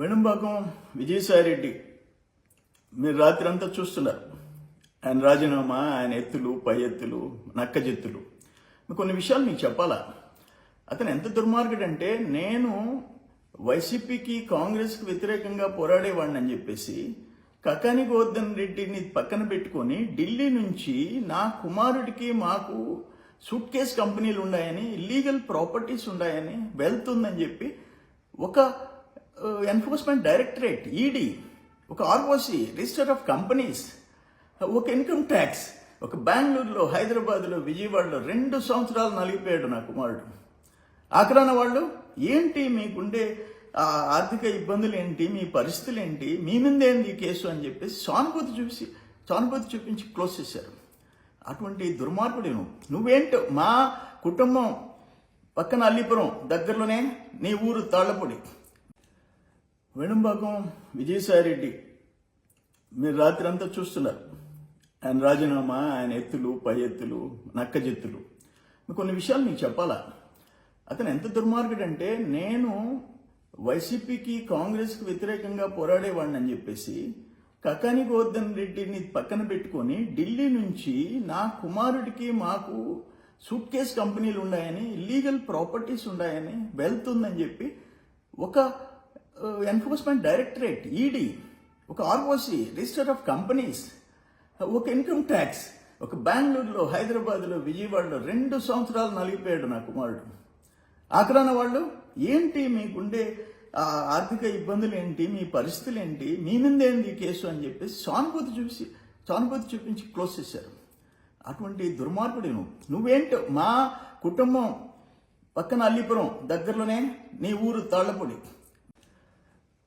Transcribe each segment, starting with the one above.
వెణుంబాకం విజయసాయిరెడ్డి మీరు రాత్రి అంతా చూస్తున్నారు. ఆయన రాజీనామా ఆయన ఎత్తులు పై ఎత్తులు నక్కజెత్తులు కొన్ని విషయాలు మీకు చెప్పాలా? అతను ఎంత దుర్మార్గుడంటే నేను వైసీపీకి కాంగ్రెస్కి వ్యతిరేకంగా పోరాడేవాడిని అని చెప్పేసి కకాని గోవర్ధన్ రెడ్డిని పక్కన పెట్టుకొని ఢిల్లీ నుంచి నా కుమారుడికి మాకు సూట్ కేస్ కంపెనీలు ఉన్నాయని ఇల్లీగల్ ప్రాపర్టీస్ ఉన్నాయని వెళ్తుందని చెప్పి ఒక ఎన్ఫోర్స్మెంట్ డైరెక్టరేట్ ఈడీ ఒక ఆర్ఓసి రిజిస్టర్ ఆఫ్ కంపెనీస్ ఒక ఇన్కమ్ ట్యాక్స్ ఒక బెంగళూరులో హైదరాబాద్లో విజయవాడలో రెండు సంవత్సరాలు నలిగిపోయాడు నా కుమారుడు. ఆఖరాన వాళ్ళు ఏంటి మీకుండే ఆర్థిక ఇబ్బందులు ఏంటి మీ పరిస్థితులు ఏంటి మీ మీదేంది కేసు అని చెప్పేసి సానుభూతి చూసి సానుభూతి చూపించి క్లోజ్ చేశారు. అటువంటి దుర్మార్గుడు నువ్వు నువ్వేంటో మా కుటుంబం పక్కన అల్లిపురం దగ్గరలోనే నీ ఊరు తాళ్ళపొడి. వెణుంబాకం విజయసాయిరెడ్డి. మీరు రాత్రి అంతా చూస్తున్నారు. ఆయన రాజీనామా ఆయన ఎత్తులు పై ఎత్తులు నక్కజెత్తులు. కొన్ని విషయాలు మీకు చెప్పాలా? అతను ఎంత దుర్మార్గుడంటే నేను వైసీపీకి కాంగ్రెస్కి వ్యతిరేకంగా పోరాడేవాడిని అని చెప్పేసి కకాని గోవర్ధన్ రెడ్డిని పక్కన పెట్టుకొని ఢిల్లీ నుంచి నా కుమారుడికి మాకు సూట్ కేస్ కంపెనీలు ఉన్నాయని ఇల్లీగల్ ప్రాపర్టీస్ ఉన్నాయని వెళ్తుందని చెప్పి ఒక ఎన్ఫోర్స్మెంట్ డైరెక్టరేట్ ఈడీ ఒక ఆర్ఓసి రిజిస్టర్ ఆఫ్ కంపెనీస్ ఒక ఇన్కమ్ ట్యాక్స్ ఒక బెంగళూరులో హైదరాబాద్లో విజయవాడలో రెండు సంవత్సరాలు నలిగిపోయాడు నా కుమారుడు. ఆఖరాన వాళ్ళు ఏంటి మీకుండే ఆర్థిక ఇబ్బందులు ఏంటి మీ పరిస్థితులు ఏంటి మీ మీదేంది కేసు అని చెప్పేసి సానుభూతి చూసి సానుభూతి చూపించి క్లోజ్ చేశారు. అటువంటి దుర్మార్గుడు నువ్వు నువ్వేంటో మా కుటుంబం పక్కన అల్లిపురం దగ్గరలోనే నీ ఊరు తాళ్ళపొడి.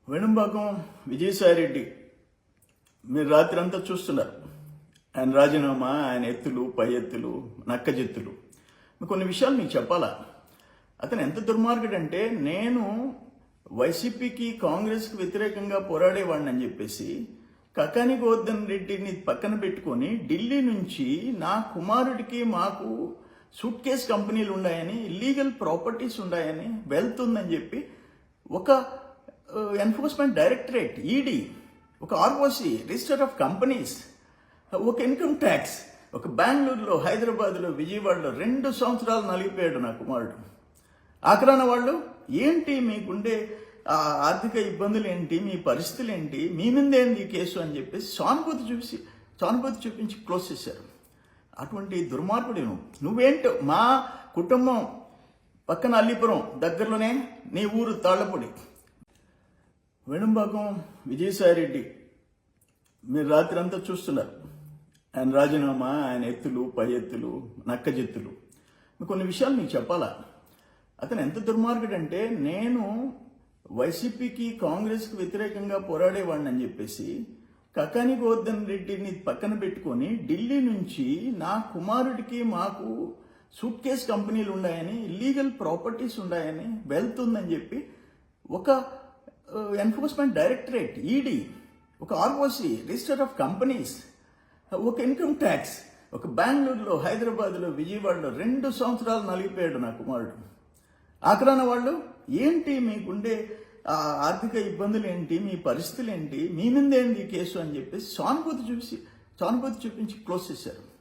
వెణుంబాకం విజయసాయిరెడ్డి. మీరు రాత్రి అంతా చూస్తున్నారు. ఆయన రాజీనామా ఆయన ఎత్తులు పై ఎత్తులు నక్కజెత్తులు కొన్ని విషయాలు మీకు చెప్పాలా? అతను ఎంత దుర్మార్గుడంటే నేను వైసీపీకి కాంగ్రెస్కి వ్యతిరేకంగా పోరాడేవాడిని అని చెప్పేసి కకాని గోవర్ధన్ రెడ్డిని పక్కన పెట్టుకొని ఢిల్లీ నుంచి నా కుమారుడికి మాకు సూట్ కేస్ కంపెనీలు ఉన్నాయని ఇల్లీగల్ ప్రాపర్టీస్ ఉన్నాయని వెళ్తుందని చెప్పి ఒక ఎన్ఫోర్స్మెంట్ డైరెక్టరేట్ ఈడీ ఒక ఆర్ఓసి రిజిస్టర్ ఆఫ్ కంపెనీస్ ఒక ఇన్కమ్ ట్యాక్స్ ఒక బెంగళూరులో హైదరాబాద్లో విజయవాడలో రెండు సంవత్సరాలు నలిగిపోయాడు నా కుమారుడు. ఆఖరాన వాళ్ళు ఏంటి మీకుండే ఆర్థిక ఇబ్బందులు ఏంటి మీ పరిస్థితులు ఏంటి మీ మీదేంది ఈ కేసు? అని చెప్పేసి సానుభూతి చూసి సానుభూతి చూపించి క్లోజ్ చేశారు. అటువంటి దుర్మార్గుడు నువ్వు నువ్వేంటో? మా కుటుంబం పక్కన అల్లిపురం దగ్గరలోనే నీ ఊరు తాళ్ళపొడి. వెనుంబాకం విజయసాయిరెడ్డి. మీరు రాత్రి అంతా చూస్తున్నారు. ఆయన రాజీనామా ఆయన ఎత్తులు పై ఎత్తులు నక్కజెత్తులు కొన్ని విషయాలు మీకు చెప్పాలా? అతను ఎంత దుర్మార్గుడంటే నేను వైసీపీకి కాంగ్రెస్కి వ్యతిరేకంగా పోరాడేవాడిని అని చెప్పేసి కకాని గోవర్ధన్ రెడ్డిని పక్కన పెట్టుకొని ఢిల్లీ నుంచి నా కుమారుడికి మాకు సూట్ కేస్ కంపెనీలు ఉన్నాయని ఇల్లీగల్ ప్రాపర్టీస్ ఉన్నాయని వెళ్తుందని చెప్పి ఒక ఎన్ఫోర్స్మెంట్ డైరెక్టరేట్ ఈడీ ఒక ఆర్ఓసి రిజిస్టర్ ఆఫ్ కంపెనీస్ ఒక ఇన్కమ్ ట్యాక్స్ ఒక బెంగళూరులో హైదరాబాద్లో విజయవాడలో రెండు సంవత్సరాలు నలిగిపోయాడు నా కుమారుడు. ఆఖరాన వాళ్ళు ఏంటి మీకుండే ఆర్థిక ఇబ్బందులు ఏంటి మీ పరిస్థితులు ఏంటి మీ మీదేంది ఈ కేసు? అని చెప్పేసి సానుభూతి చూసి సానుభూతి చూపించి క్లోజ్ చేశారు.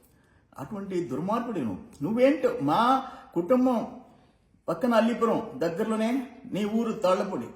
అటువంటి దుర్మార్గుడు నువ్వు నువ్వేంటో మా కుటుంబం పక్కన అల్లిపురం దగ్గరలోనే నీ ఊరు తాళ్ళపొడి.